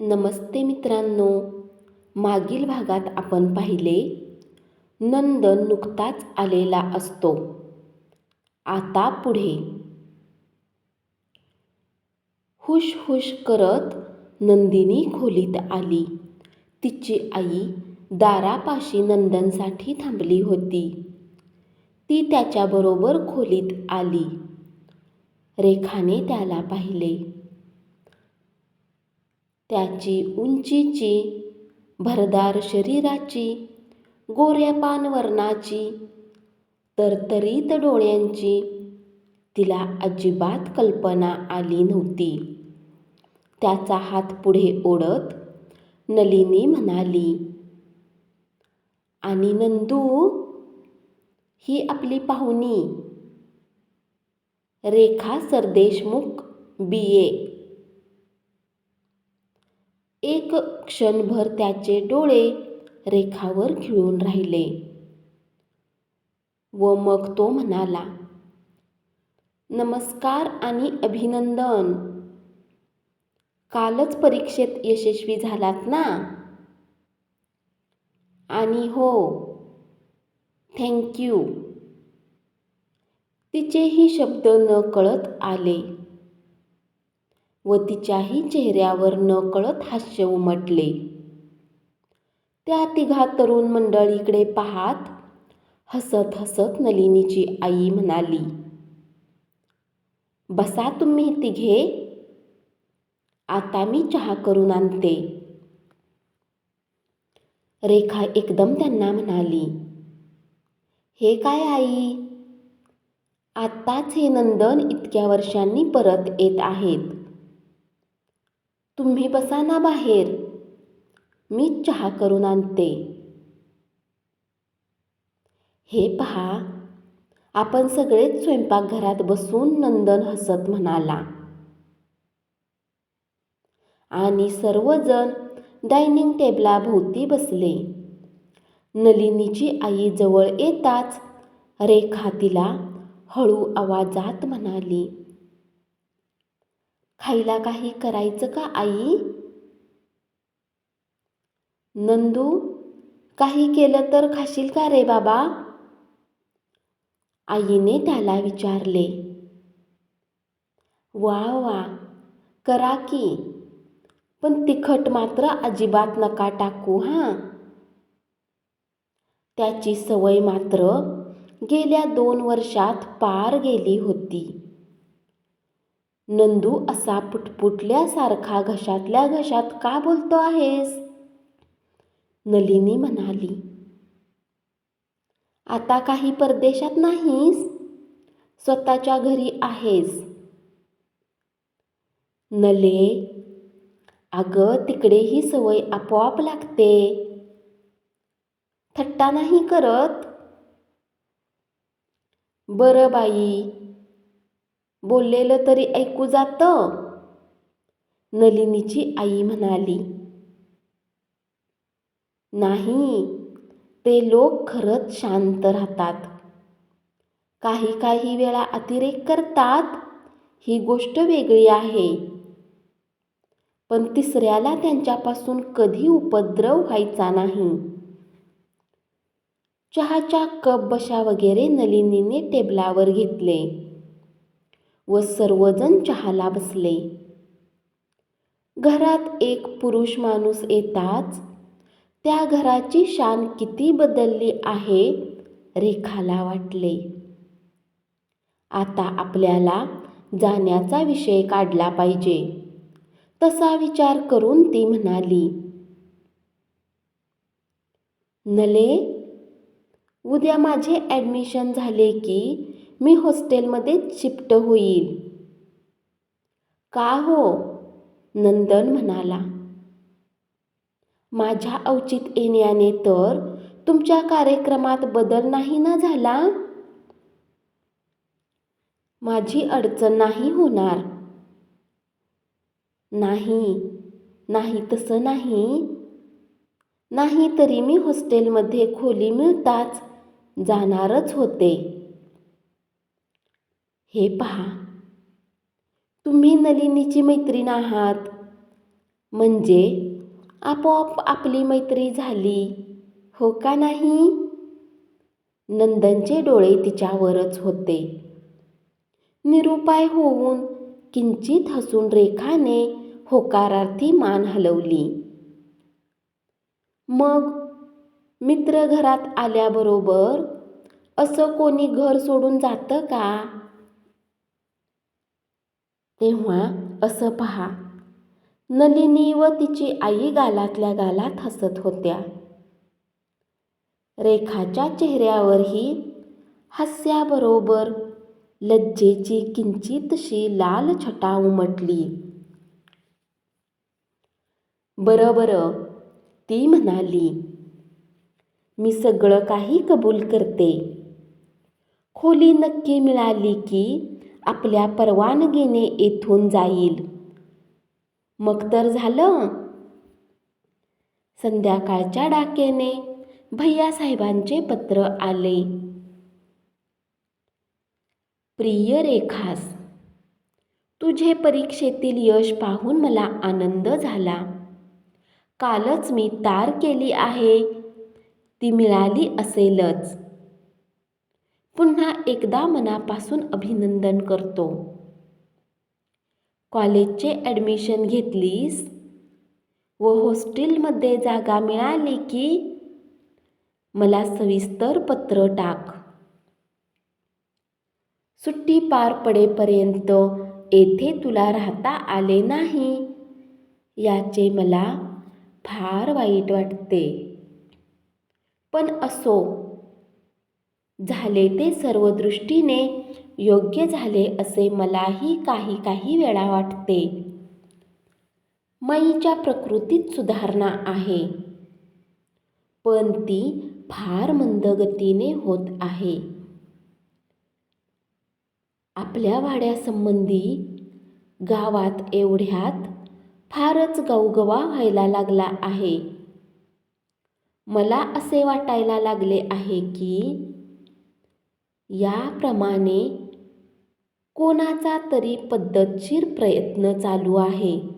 नमस्ते मित्रांनो. मागील भागात आपण पाहिले नंदन नुकताच आलेला असतो. आता पुढे. हुश हुश करत नंदिनी खोलीत आली. तिची आई दारापाशी नंदनसाठी थांबली होती. ती त्याच्याबरोबर खोलीत आली. रेखाने त्याला पाहिले. त्याची उंचीची भरदार शरीराची गोऱ्या पानवर्णाची तरतरीत डोळ्यांची तिला अजिबात कल्पना आली नव्हती. त्याचा हात पुढे ओढत नलिनी म्हणाली आणि नंदू ही आपली पाहुणी. रेखा सरदेशमुख बी. ए. एक क्षणभर त्याचे डोळे रेखावर खिळून राहिले. व मग तो म्हणाला नमस्कार आणि अभिनंदन. कालच परीक्षेत यशस्वी झालात ना? आणि हो थँक्यू. तिचेही शब्द न कळत आले. व तिच्याही चेहऱ्यावर नकळत हास्य उमटले. त्या तिघा तरुण मंडळीकडे पाहात हसत हसत नलिनीची आई म्हणाली बसा तुम्ही तिघे. आता मी चहा करून आणते. रेखा एकदम त्यांना म्हणाली हे काय आई? आत्ताच हे नंदन इतक्या वर्षांनी परत येत आहेत. तुम्ही बसा ना बाहेर. मी चहा करून आणते. हे पहा आपण सगळेच स्वयंपाकघरात बसून नंदन हसत म्हणाला. आणि सर्वजण डायनिंग टेबलाभोवती बसले. नलिनीची आई जवळ येताच रेखा तिला हळू आवाजात म्हणाली खायला काही करायचं का आई? नंदू काही केलं तर खाशील का रे बाबा? आईने त्याला विचारले. वा वा करा की पण तिखट मात्र अजिबात नका टाकू हां? त्याची सवय मात्र गेल्या दोन वर्षात पार गेली होती. नंदू असा पुटपुटल्यासारखा घशातल्या घशात का बोलतो आहेस? नलिनी म्हणाली आता काही परदेशात नाहीस? स्वतःच्या घरी आहेस? नले अगं तिकडे ही सवय आपोआप लागते. थट्टा नाही करत? बरं बाई बोललेलं तरी ऐकू जातं. नलिनीची आई म्हणाली नाही ते लोक खरंच शांत राहतात. काही काही वेळा अतिरेक करतात. ही गोष्ट वेगळी आहे. पण तिसऱ्याला त्यांच्यापासून कधी उपद्रव व्हायचा नाही. चहाच्या कप बशा वगैरे नलिनीने टेबलावर घेतले. व सर्वजण चहाला बसले. घरात एक पुरुष माणूस येताच त्या घराची शान किती बदलली आहे रेखाला वाटले. आता आपल्याला जाण्याचा विषय काढला पाहिजे. तसा विचार करून ती म्हणाली नले उद्या माझे ॲडमिशन झाले की मी हॉस्टेलमध्ये शिफ्ट होईल का हो? नंदन म्हणाला. माझ्या औचित येण्याने तर तुमच्या कार्यक्रमात बदल नाही ना झाला? माझी अडचण नाही होणार. नाही नाही तसं नाही. नाही तरी मी हॉस्टेलमध्ये खोली मिळताच जाणारच होते. हे पहा. तुम्ही नलिनीची मैत्रीण आहात. म्हणजे आपोआप आपली मैत्री झाली हो का नाही? नंदनचे डोळे तिच्यावरच होते. निरुपाय होऊन किंचित हसून रेखाने होकारार्थी मान हलवली. मग मित्र घरात आल्याबरोबर असं कोणी घर सोडून जातं का? तेव्हा असं पहा. नलिनी व तिची आई गालातल्या गालात हसत होत्या. रेखाच्या चेहऱ्यावरही हास्याबरोबर लज्जेची किंचितशी लाल छटा उमटली. बरं बरं ती म्हणाली मी सगळं काही कबूल करते. खोली नक्की मिळाली की आपल्या परवानगीने येथून जाईल. मग तर झालं. संध्याकाळच्या डाकेने भैयासाहेबांचे पत्र आले. प्रिय रेखास तुझे परीक्षेतील यश पाहून मला आनंद झाला. कालच मी तार केली आहे. ती मिळाली असेलच. पुन्हा एकदा मनापासून अभिनंदन करतो. कॉलेजचे ॲडमिशन घेतलीस? व हॉस्टेलमध्ये जागा मिळाली की? मला सविस्तर पत्र टाक. सुट्टी पार पडेपर्यंत येथे तुला राहता आले नाही याचे मला फार वाईट वाटते. पण असो झाले ते सर्व दृष्टीने योग्य झाले असे मलाही काही काही वेळा वाटते. माईच्या प्रकृतीत सुधारणा आहे. पण ती फार मंदगतीने होत आहे. आपल्या वाड्यासंबंधी गावात एवढ्यात फारच गवगवा व्हायला लागला आहे. मला असे वाटायला लागले आहे की याप्रमाणे कोणाचा तरी पद्धतशीर प्रयत्न चालू आहे.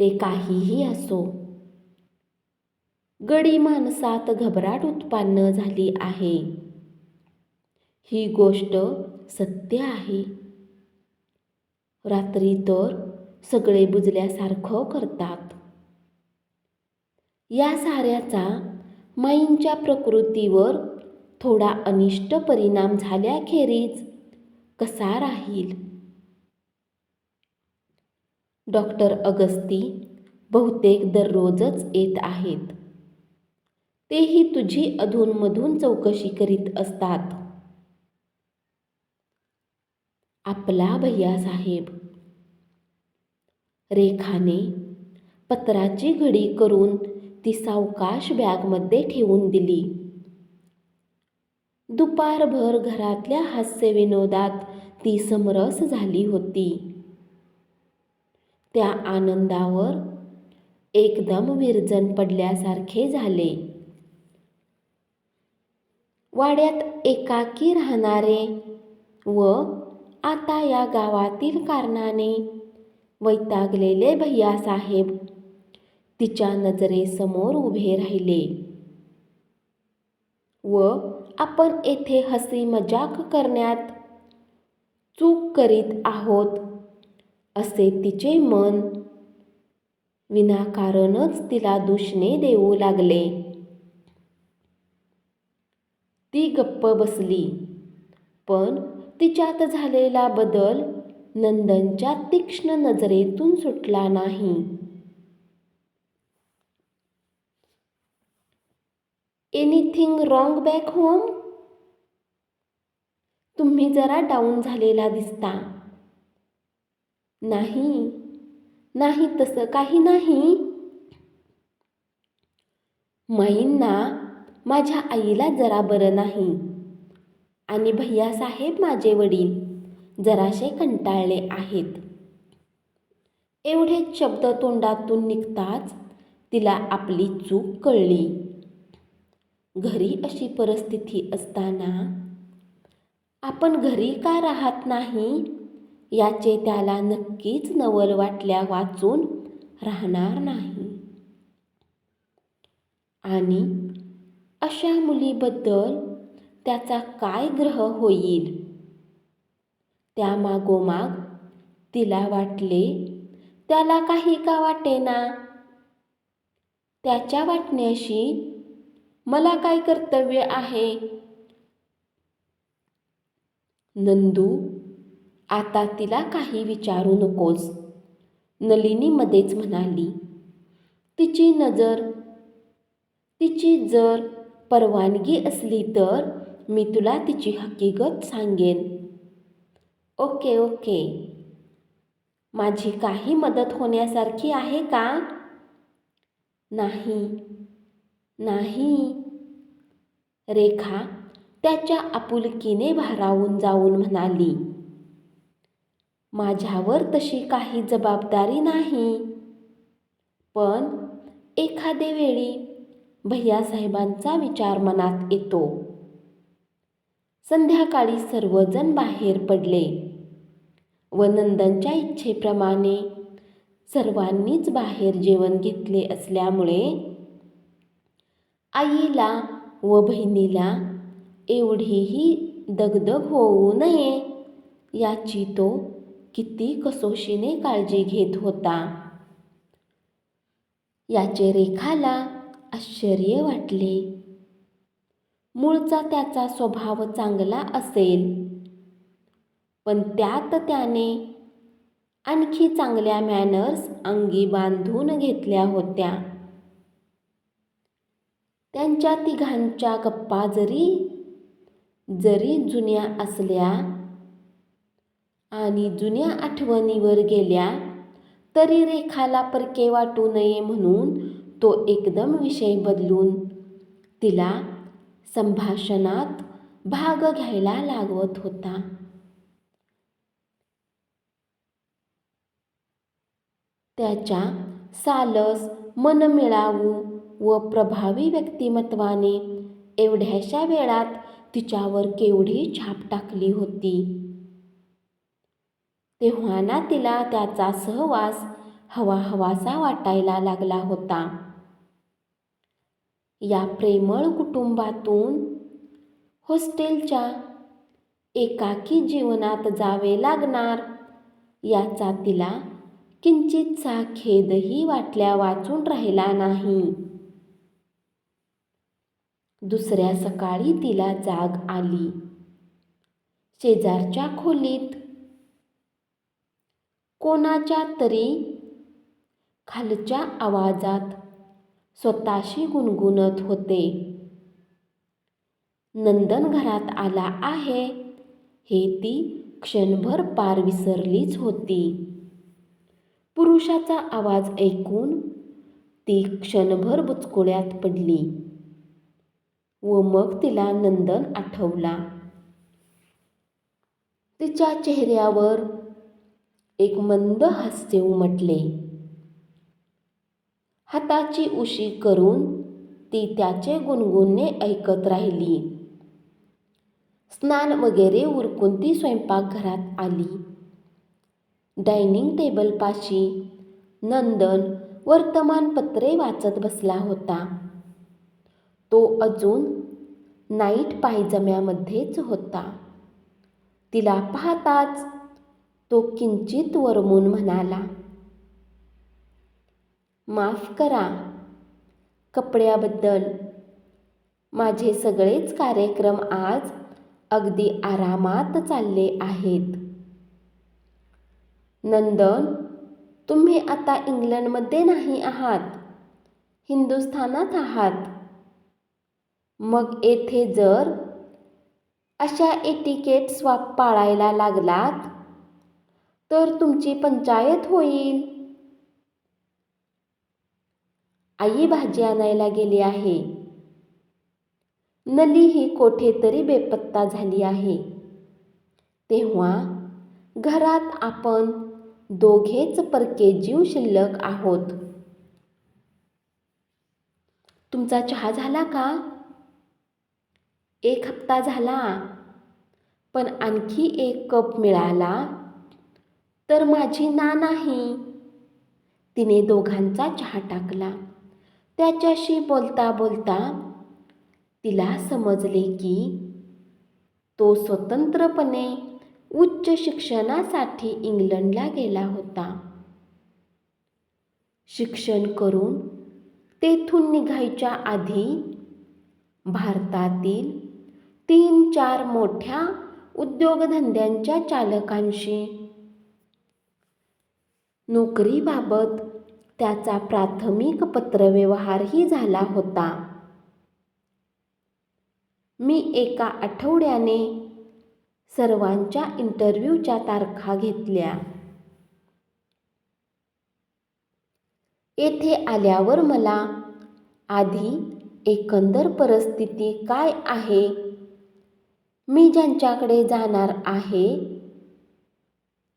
ते काहीही असो गडी माणसात घबराट उत्पन्न झाली आहे. ही गोष्ट सत्य आहे. रात्री तर सगळे बुजल्यासारखं करतात. या साऱ्याचा माईंच्या प्रकृतीवर थोडा अनिष्ट परिणाम झाल्याखेरीज कसा राहील? डॉक्टर अगस्ती बहुतेक दररोजच येत आहेत. तेही तुझी अधूनमधून चौकशी करीत असतात. आपला भैयासाहेब रेखाने पत्राची घडी करून ती सावकाश बॅगमध्ये ठेवून दिली. दुपारभर घरातल्या हास्यविनोदात ती समरस झाली होती. त्या आनंदावर एकदम विरजन पडल्यासारखे झाले. वाड्यात एकाकी राहणारे व आता या गावातील कारणाने वैतागलेले भैयासाहेब तिच्या नजरेसमोर उभे राहिले. व आपण येथे हसी मजाक करण्यात चूक करीत आहोत असे तिचे मन विनाकारणच तिला दूषणे देऊ लागले. ती गप्प बसली पण तिच्यात झालेला बदल नंदनच्या तीक्ष्ण नजरेतून सुटला नाही. एनिथिंग रॉंग बॅक होम तुम्ही जरा डाऊन झालेला दिसता. नाही. नाही तसं काही नाही. माईंना माझ्या आईला जरा बरं नाही. आणि भैयासाहेब माझे वडील जराशे कंटाळले आहेत. एवढेच शब्द तोंडातून निघताच तिला आपली चूक कळली. घरी अशी परिस्थिती असताना आपण घरी का राहत नाही याचे त्याला नक्कीच नवल वाटल्या वाचून राहणार नाही. आणि अशा मुलीबद्दल त्याचा काय ग्रह होईल? त्या मागोमाग तिला वाटले त्याला काही का वाटेना? त्याच्या वाटण्याशी मला काय कर्तव्य आहे? नंदू आता तिला काही विचारू नकोस. नलिनी मध्येच म्हणाली तिची नजर तिची जर परवानगी असली तर मी तुला तिची हकीकत सांगेन. Okay okay. माझी काही मदत होण्यासारखी आहे का? नाही. नाही. रेखा त्याच्या आपुलकीने भारावून जाऊन म्हणाली माझ्यावर तशी काही जबाबदारी नाही. पण एखादे वेळी भैयासाहेबांचा विचार मनात येतो. संध्याकाळी सर्वजण बाहेर पडले व नंदनच्या इच्छेप्रमाणे सर्वांनीच बाहेर जेवण घेतले असल्यामुळे आईला व बहिणीला एवढीही दगदग होऊ नये याची तो किती कसोशीने काळजी घेत होता. याचे रेखाला आश्चर्य वाटले. मूळचा त्याचा स्वभाव चांगला असेल पण त्यात त्याने आणखी चांगल्या मॅनर्स अंगी बांधून घेतल्या होत्या. त्यांच्या तिघांच्या गप्पा जरी जरी जुन्या असल्या आणि जुन्या आठवणीवर गेल्या तरी रेखाला परके वाटू नये म्हणून तो एकदम विषय बदलून तिला संभाषणात भाग घ्यायला लागवत होता. त्याच्या सालस मन मिळावू व प्रभावी व्यक्तिमत्वाने एवढ्याशा वेळात तिच्यावर केवढी छाप टाकली होती? तेव्हा ना तिला त्याचा सहवास हवा हवासा वाटायला लागला होता. या प्रेमळ कुटुंबातून हॉस्टेलच्या एकाकी जीवनात जावे लागणार याचा तिला किंचितसा खेदही वाटल्या वाचून राहिला नाही. दुसऱ्या सकाळी तिला जाग आली. शेजारच्या खोलीत. कोणाच्या तरी? खालच्या आवाजात. स्वतःशी गुणगुणत होते. नंदन घरात आला आहे. हे ती क्षणभर पार विसरलीच होती. पुरुषाचा आवाज ऐकून ती क्षणभर बुचकुळ्यात पडली. व मग तिला नंदन आठवला. तिच्या चेहऱ्यावर एक मंद हास्य उमटले. हाताची उशी करून ती त्याचे गुणगुणणे ऐकत राहिली. स्नान वगैरे उरकून ती स्वयंपाकघरात आली. डायनिंग टेबलपाशी नंदन वर्तमानपत्रे वाचत बसला होता. तो अजून नाईट पायजम्यामध्येच होता. तिला पाहताच तो किंचित वरमून म्हणाला माफ करा कपड्याबद्दल. माझे सगळेच कार्यक्रम आज अगदी आरामात चालले आहेत. नंदन तुम्ही आता इंग्लंडमध्ये नाही आहात हिंदुस्थानात आहात. मग येथे जर अशा एटिकेट्स वा पाळायला लागलात तर तुमची पंचायत होईल. आई भाजी आणायला गेली आहे. नली ही कोठेतरी बेपत्ता झाली आहे. तेव्हा घरात आपण दोघेच परके जीव शिल्लक आहोत. तुमचा चहा झाला का? एक हप्ता झाला. पण आणखी एक कप मिळाला. तर माझी ना नाही तिने दोघांचा चहा टाकला. त्याच्याशी बोलता बोलता तिला समजले की तो स्वतंत्रपणे उच्च शिक्षणासाठी इंग्लंडला गेला होता. शिक्षण करून तेथून निघायच्या आधी भारतातील तीन चार मोठ्या उद्योगधंद्यांच्या चालकांशी. नोकरीबाबत त्याचा प्राथमिक पत्रव्यवहारही झाला होता. मी एका आठवड्याने सर्वांच्या इंटरव्ह्यूच्या तारखा घेतल्या. येथे आल्यावर मला आधी एकंदर परिस्थिती काय आहे? मी ज्यांच्याकडे जाणार आहे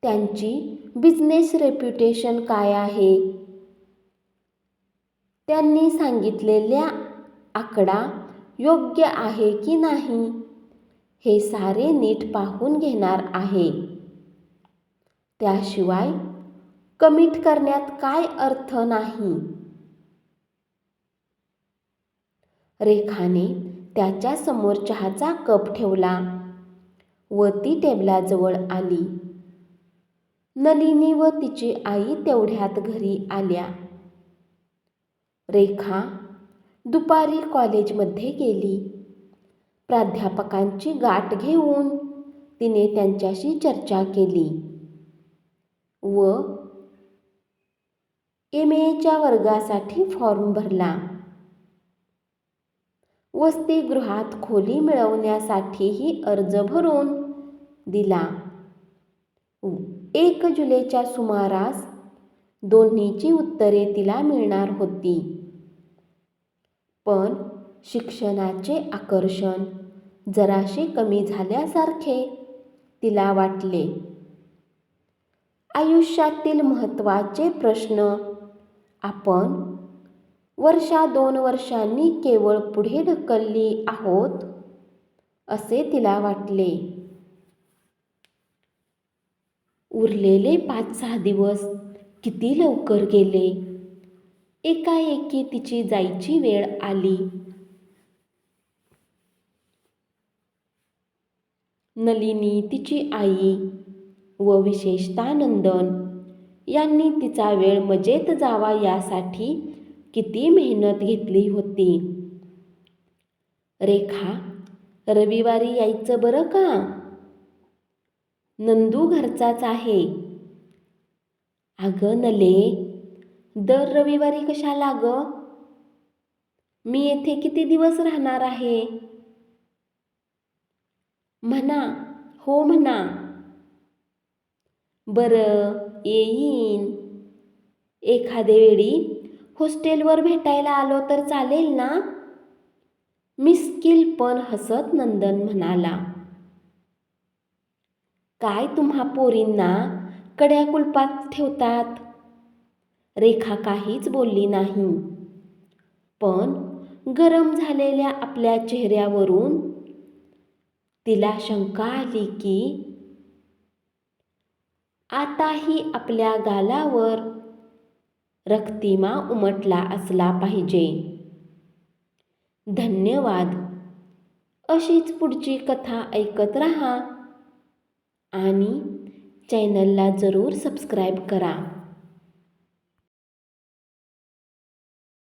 त्यांची बिझनेस रेप्युटेशन काय आहे? त्यांनी सांगितलेल्या आकडा योग्य आहे की नाही हे सारे नीट पाहून घेणार आहे. त्याशिवाय कमिट करण्यात काय अर्थ नाही? रेखाने त्याच्यासमोर चहाचा कप ठेवला. व ती टेबलाजवळ आली. नलिनी व तिची आई तेवढ्यात घरी आल्या. रेखा दुपारी कॉलेजमध्ये गेली. प्राध्यापकांची गाठ घेऊन तिने त्यांच्याशी चर्चा केली. व एम एच्या वर्गासाठी फॉर्म भरला. वसतिगृहात खोली मिळवण्यासाठीही अर्ज भरून दिला. एक जुलैच्या सुमारास दोन्हीची उत्तरे तिला मिळणार होती. पण शिक्षणाचे आकर्षण जराशे कमी झाल्यासारखे तिला वाटले. आयुष्यातील महत्त्वाचे प्रश्न आपण वर्षा दोन वर्षांनी केवळ पुढे ढकलली आहोत असे तिला वाटले. उरलेले पाच सहा दिवस किती लवकर गेले? एकाएकी तिची जायची वेळ आली. नलिनी तिची आई व विशेषतः नंदन यांनी तिचा वेळ मजेत जावा यासाठी किती मेहनत घेतली होती? रेखा रविवारी यायचं बरं का? नंदू घरचाच आहे. अगं नले दर रविवारी कशाला ग? मी येथे किती दिवस राहणार आहे? म्हणा हो म्हणा. बरं येईन. एखादे वेळी हॉस्टेलवर भेटायला आलो तर चालेल ना? मिस्किल पण हसत नंदन म्हणाला. काय तुम्हा पोरींना कड्या कुलपात ठेवतात? रेखा काहीच बोलली नाही. पण गरम झालेल्या आपल्या चेहऱ्यावरून तिला शंका आली की आताही आपल्या गालावर रक्तिमा उमटला असला पाहिजे. धन्यवाद. अशीच पुढची कथा ऐकत रहा आणि चॅनलला जरूर सबस्क्राईब करा.